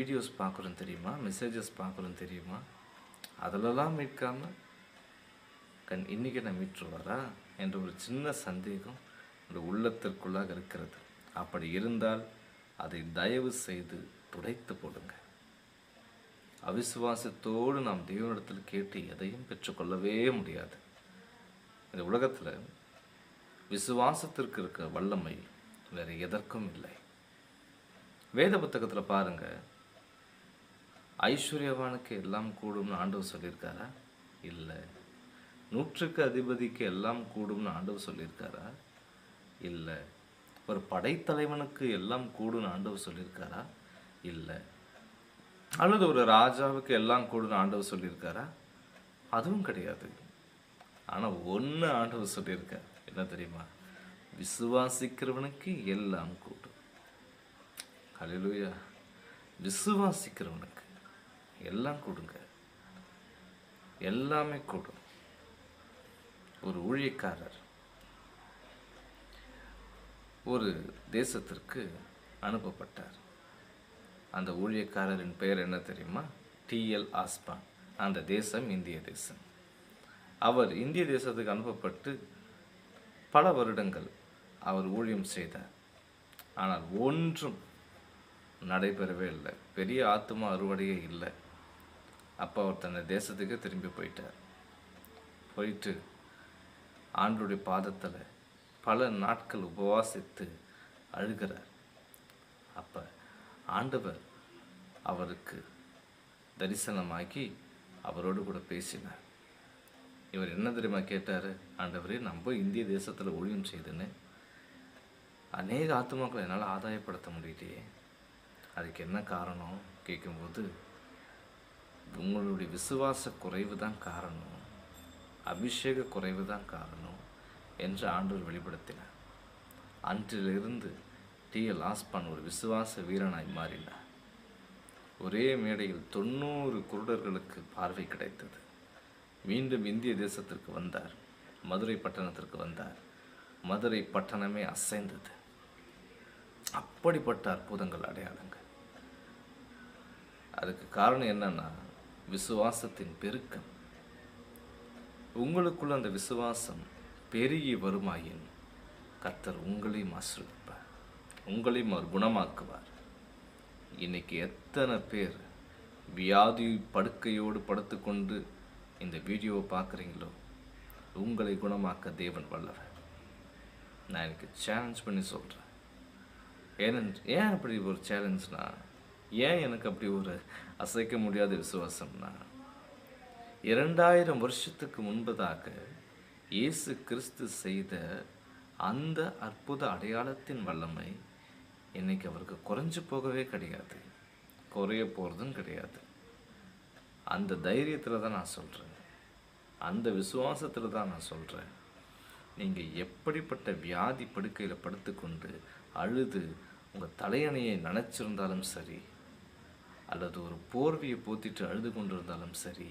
Videos பார்க்குறோம் தெரியுமா? Messages பார்க்குறோம் தெரியுமா? அதிலெல்லாம் மீட்காமல் கண் இன்றைக்கி நான் மீட்டுருவாரா என்ற ஒரு சின்ன சந்தேகம் ஒரு உள்ளத்திற்குள்ளாக இருக்கிறது. அப்படி இருந்தால் அதை தயவு செய்து துடைத்து போடுங்க. அவிசுவாசத்தோடு நாம் தேவனிடத்தில் கேட்டு எதையும் பெற்றுக்கொள்ளவே முடியாது. இந்த உலகத்தில் விசுவாசத்திற்கு இருக்கிற வல்லமை வேறு எதற்கும் இல்லை. வேத புத்தகத்தில் பாருங்க ஐஸ்வர்யவானுக்கு எல்லாம் கூடும்னு ஆண்டவர் சொல்லியிருக்காரா? இல்லை. நூற்றுக்கு அதிபதிக்கு எல்லாம் கூடும்னு ஆண்டவர் சொல்லியிருக்காரா? இல்லை. ஒரு படைத்தலைவனுக்கு எல்லாம் கூடும்னு ஆண்டவர் சொல்லியிருக்காரா? இல்லை. அல்லது ஒரு ராஜாவுக்கு எல்லாம் கூடும்னு ஆண்டவர் சொல்லியிருக்காரா? அதுவும் கிடையாது. ஆனால் ஒன்று ஆண்டவர் சொல்லியிருக்கார். என்ன தெரியுமா? விசுவாசிக்கிறவனுக்கு எல்லாம் கூடும். ஹalleluya. விசுவாசிக்கிறவனுக்கு. எல்லாம் கொடுங்க. எல்லாமே கூடும் ஒரு ஊழியக்காரர் ஒரு தேசத்திற்கு அனுப்பப்பட்டார். அந்த ஊழியக்காரரின் பெயர் என்ன தெரியுமா? டிஎல் ஆஸ்பான் அந்த தேசம் இந்திய தேசம். அவர் இந்திய தேசத்துக்கு அனுப்பப்பட்டு பல வருடங்கள் அவர் ஊழியம் செய்தார். ஆனால் ஒன்றும் நடைபெறவே இல்லை. பெரிய ஆத்மா அறுவடையே இல்லை. அப்போ அவர் தன்னை தேசத்துக்கு திரும்பி போயிட்டார். போயிட்டு ஆண்டுடைய பாதத்தில் பல நாட்கள் உபவாசித்து அழுகிறார். அப்போ ஆண்டவர் அவருக்கு தரிசனமாக்கி அவரோடு கூட பேசினார். இவர் என்ன தெரியுமா கேட்டார்? ஆண்டவரே நம்ம இந்திய தேசத்தில் ஊழியம் செய்துன்னு அநேக ஆத்துமாக்களை என்னால் ஆதாயப்படுத்த முடியலையே. அதுக்கு என்ன காரணம்? கேட்கும்போது உங்களுடைய விசுவாச குறைவு தான் காரணம். அபிஷேக குறைவு தான் காரணம் என்று ஆண்டவர் வெளிப்படுத்தினார். அன்றிலிருந்து டிஎல் ஆஸ்பான் ஒரு விசுவாச வீரனாய் மாறினார். ஒரே மேடையில் தொண்ணூறு குருடர்களுக்கு பார்வை கிடைத்தது. மீண்டும் இந்திய தேசத்திற்கு வந்தார். மதுரை பட்டணத்திற்கு வந்தார். மதுரை பட்டணமே அசைந்தது. அப்படிப்பட்ட அற்புதங்கள் அடையாளங்கள். அதுக்கு காரணம் என்னன்னா விசுவாசத்தின் பெருக்கம். உங்களுக்குள்ள அந்த விசுவாசம் பெருகி வருமாயின் கர்த்தர் உங்களையும் ஆசிர்வதிப்பார். உங்களையும் அவர் குணமாக்குவார். இன்னைக்கு எத்தனை பேர் வியாதி படுக்கையோடு படுத்துக்கொண்டு இந்த வீடியோவை பார்க்குறீங்களோ உங்களை குணமாக்க தேவன் வல்லவர். நான் எனக்கு சேலஞ்ச் பண்ணி சொல்கிறேன் ஏனென் ஏன் அப்படி ஒரு சேலஞ்ச்னா ஏன் எனக்கு அப்படி ஒரு அசைக்க முடியாத விசுவாசம்னா இரண்டாயிரம் வருஷத்துக்கு முன்பதாக இயேசு கிறிஸ்து செய்த அந்த அற்புத அடையாளத்தின் வல்லமை இன்னைக்கு அவருக்கு குறைஞ்சு போகவே கிடையாது குறைய போகிறதும் கிடையாது. அந்த தைரியத்தில் தான் நான் சொல்கிறேன் அந்த விசுவாசத்தில் தான் நான் சொல்கிறேன் நீங்கள் எப்படிப்பட்ட வியாதி படுக்கையில் படுத்துக்கொண்டு அழுது உங்கள் தலையணையை நினச்சிருந்தாலும் சரி அல்லது ஒரு போர்வையை போத்திட்டு அழுது கொண்டிருந்தாலும் சரி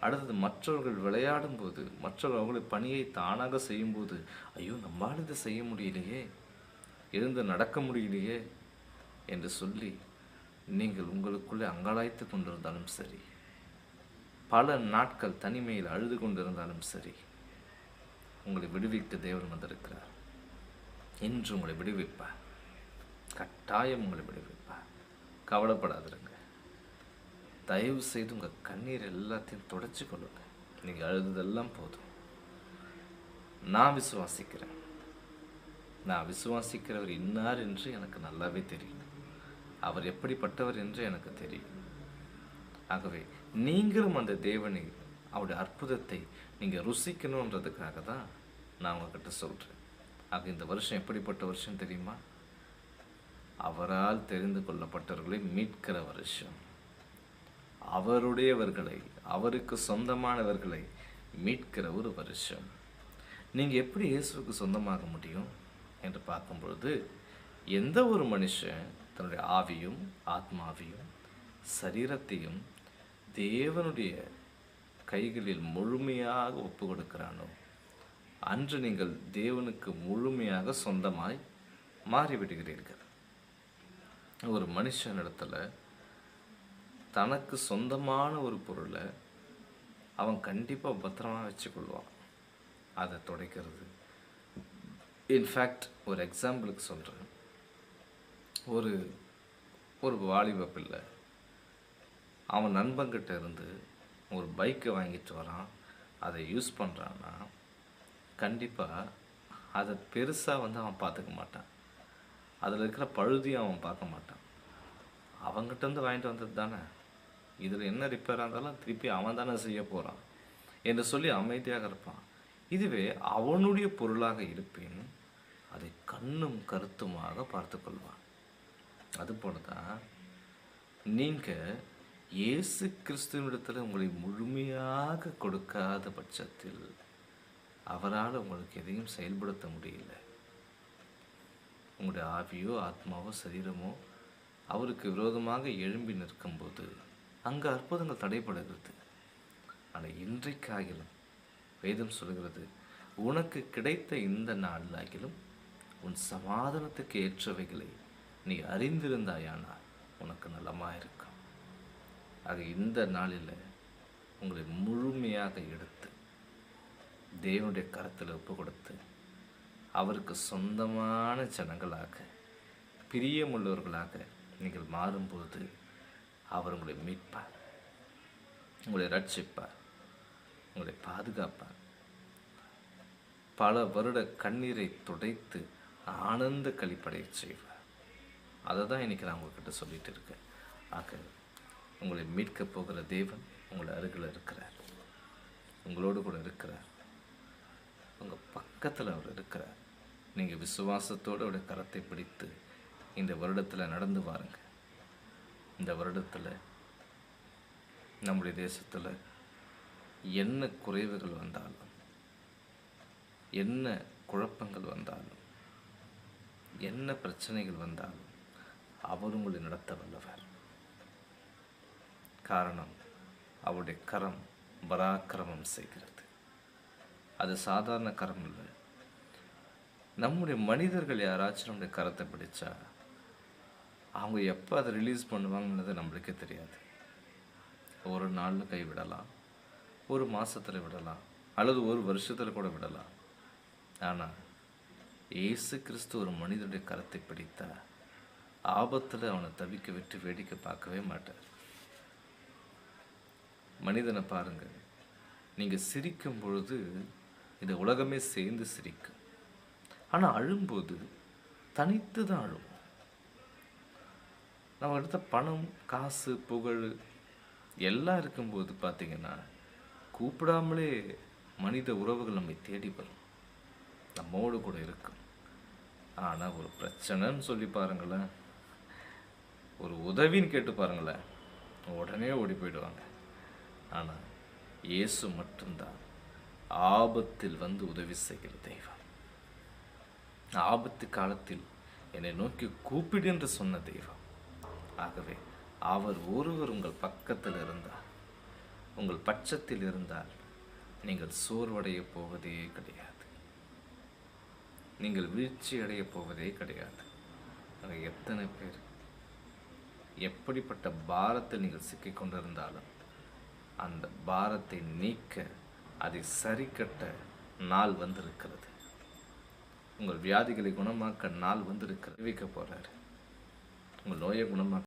அடுத்தது மற்றவர்கள் விளையாடும் போது மற்றவர்கள் அவங்களுடைய பணியை தானாக செய்யும்போது ஐயோ நம்மால் இதை செய்ய முடியலையே எழுந்து நடக்க முடியலையே என்று சொல்லி நீங்கள் உங்களுக்குள்ளே அங்கலாய்த்து கொண்டிருந்தாலும் சரி பல நாட்கள் தனிமையில் அழுது கொண்டிருந்தாலும் சரி உங்களை விடுவிக்க தேவன் வந்திருக்கிறார். இன்று உங்களை விடுவிப்பார். கட்டாயம் உங்களை விடுவிப்பார். கவலைப்படாதிருங்க. தயவு செய்து உங்கள் கண்ணீர் எல்லாத்தையும் தொடச்சி கொள்ளுங்க. நீங்கள் அழுததெல்லாம் போதும். நான் விசுவாசிக்கிறேன். நான் விசுவாசிக்கிறவர் இன்னார் என்று எனக்கு நல்லாவே தெரியும். அவர் எப்படிப்பட்டவர் என்று எனக்கு தெரியும். ஆகவே நீங்களும் அந்த தேவனை அவருடைய அற்புதத்தை நீங்கள் ருசிக்கணுன்றதுக்காக தான் நான் உங்ககிட்ட சொல்கிறேன் ஆக இந்த வருஷம் எப்படிப்பட்ட வருஷம் தெரியுமா? அவரால் தெரிந்து கொள்ளப்பட்டவர்களை மீட்கிற வருஷம். அவருடையவர்களை அவருக்கு சொந்தமானவர்களை மீட்கிற ஒரு வருஷம். நீங்கள் எப்படி இயேசுவுக்கு சொந்தமாக முடியும் என்று பார்க்கும் பொழுது எந்த ஒரு மனுஷன் தன்னுடைய ஆவியும் ஆத்மாவையும் சரீரத்தையும் தேவனுடைய கைகளில் முழுமையாக ஒப்பு கொடுக்கிறானோ அன்று நீங்கள் தேவனுக்கு முழுமையாக சொந்தமாய் மாறிவிடுகிறீர்கள். ஒரு மனுஷனிடத்துல தனக்கு சொந்தமான ஒரு பொருளை அவன் கண்டிப்பாக பத்திரமா வச்சுக்கொள்வான். அதை துடைக்கிறது. இன்ஃபேக்ட் ஒரு எக்ஸாம்பிளுக்கு சொல்கிறேன் ஒரு ஒரு வாலிப பிள்ளை. அவன் நண்பன்கிட்ட இருந்து ஒரு பைக்கை வாங்கிட்டு வரான். அதை யூஸ் பண்ணுறான்னா கண்டிப்பாக அதை பெருசாக வந்து அவன் பார்த்துக்க மாட்டான். அதில் இருக்கிற பழுதியும் அவன் பார்க்க மாட்டான். அவங்ககிட்டருந்து வாங்கிட்டு வந்தது தானே? இதில் என்ன ரிப்பேராக இருந்தாலும் திருப்பி அவன் தானே செய்ய போகிறான் என்று சொல்லி அமைதியாக இருப்பான். இதுவே அவனுடைய பொருளாக இருப்பேன் அதை கண்ணும் கருத்துமாக பார்த்து கொள்வான். அதுபோல தான் நீங்கள் இயேசு கிறிஸ்துவனிடத்தில் உங்களை முழுமையாக கொடுக்காத பட்சத்தில் அவரால் உங்களுக்கு எதையும் செயல்படுத்த முடியல. உங்களுடைய ஆவியோ ஆத்மாவோ சரீரமோ அவருக்கு விரோதமாக எழும்பி நிற்கும்போது அங்கே அற்புதங்கள் தடைபடுகிறது. ஆனால் இன்றைக்காகிலும் வேதம் சொல்கிறது உனக்கு கிடைத்த இந்த நாளிலாகிலும் உன் சமாதானத்துக்கு ஏற்றவைகளை நீ அறிந்திருந்தாயானால் உனக்கு நலமாக இருக்கும் ஆக இந்த நாளில் உங்களை முழுமையாக எடுத்து தேவனுடைய கரத்தில் ஒப்பு கொடுத்து அவருக்கு சொந்தமான ஜனங்களாக பிரியமுள்ளவர்களாக நீங்கள் மாறும்போது அவர் உங்களை மீட்பார் உங்களை ரட்சிப்பார் உங்களை பாதுகாப்பார். பல வருட கண்ணீரை துடைத்து ஆனந்த கழிப்படைய செய்வார். அதை தான் இன்றைக்கி நான் உங்கள்கிட்ட சொல்லிகிட்டு இருக்கேன். ஆக உங்களை மீட்கப் போகிற தேவன் உங்களை அருகில் இருக்கிறார். உங்களோடு கூட இருக்கிறார். உங்கள் பக்கத்தில் அவர் இருக்கிறார். நீங்கள் விசுவாசத்தோடு அவருடைய கரத்தை பிடித்து இந்த வருடத்தில் நடந்து வாருங்க. இந்த வருடத்தில் நம்முடைய தேசத்தில் என்ன குறைவுகள் வந்தாலும் என்ன குழப்பங்கள் வந்தாலும் என்ன பிரச்சனைகள் வந்தாலும் அவர் உங்களை நடத்த வல்லவர். காரணம் அவருடைய கரம் பராக்கிரமம் செய்கிறது. அது சாதாரண கரம் இல்லை நம்முடைய மனிதர்கள் யாராச்சும் நம்முடைய கரத்தை பிடிச்சா அவங்க எப்போ அதை ரிலீஸ் பண்ணுவாங்கன்றது நம்மளுக்கே தெரியாது. ஒரு நாளில் கை விடலாம் ஒரு மாதத்தில் விடலாம் அல்லது ஒரு வருஷத்தில் கூட விடலாம். ஆனால் இயேசு கிறிஸ்து ஒரு மனிதனுடைய கரத்தை பிடித்தா ஆபத்தில் அவனை தவிக்க விட்டு வேடிக்கை பார்க்கவே மாட்டார். மனிதனை பாருங்கள் நீங்கள் சிரிக்கும் பொழுது இந்த உலகமே சேர்ந்து சிரிக்கும். ஆனால் அழும்போது தனித்து தான் அழுவோம். நம்ம எடுத்த பணம் காசு புகழ் எல்லாம் இருக்கும்போது பார்த்தீங்கன்னா கூப்பிடாமலே மனித உறவுகள் நம்மை தேடி வரும். நம்மோடு கூட இருக்கும். ஆனால் ஒரு பிரச்சனைன்னு சொல்லி பாருங்களேன். ஒரு உதவின்னு கேட்டு பாருங்களேன். உடனே ஓடி போயிடுவாங்க. ஆனால் இயேசு மட்டும்தான் ஆபத்தில் வந்து உதவி செய்கிற தெய்வம் ஆபத்து காலத்தில் என்னை நோக்கி கூப்பிடு என்று சொன்ன தெய்வம். ஆகவே அவர் ஒருவர் உங்கள் பக்கத்தில் இருந்தார். உங்கள் பட்சத்தில் இருந்தால் நீங்கள் சோர்வடைய போவதே கிடையாது. நீங்கள் வீழ்ச்சி அடைய போவதே கிடையாது. ஆனால் எத்தனை பேர் எப்படிப்பட்ட பாரத்தில் நீங்கள் சிக்கி கொண்டிருந்தாலும் அந்த பாரத்தை நீக்க அதை சரிக்கட்ட நாள் வந்திருக்கிறது. உங்கள் வியாதிகளை குணமாக்க நாள் வந்திருக்கிறது. அறிவிக்க போகிறாரு உங்கள் நோயை குணமாக்க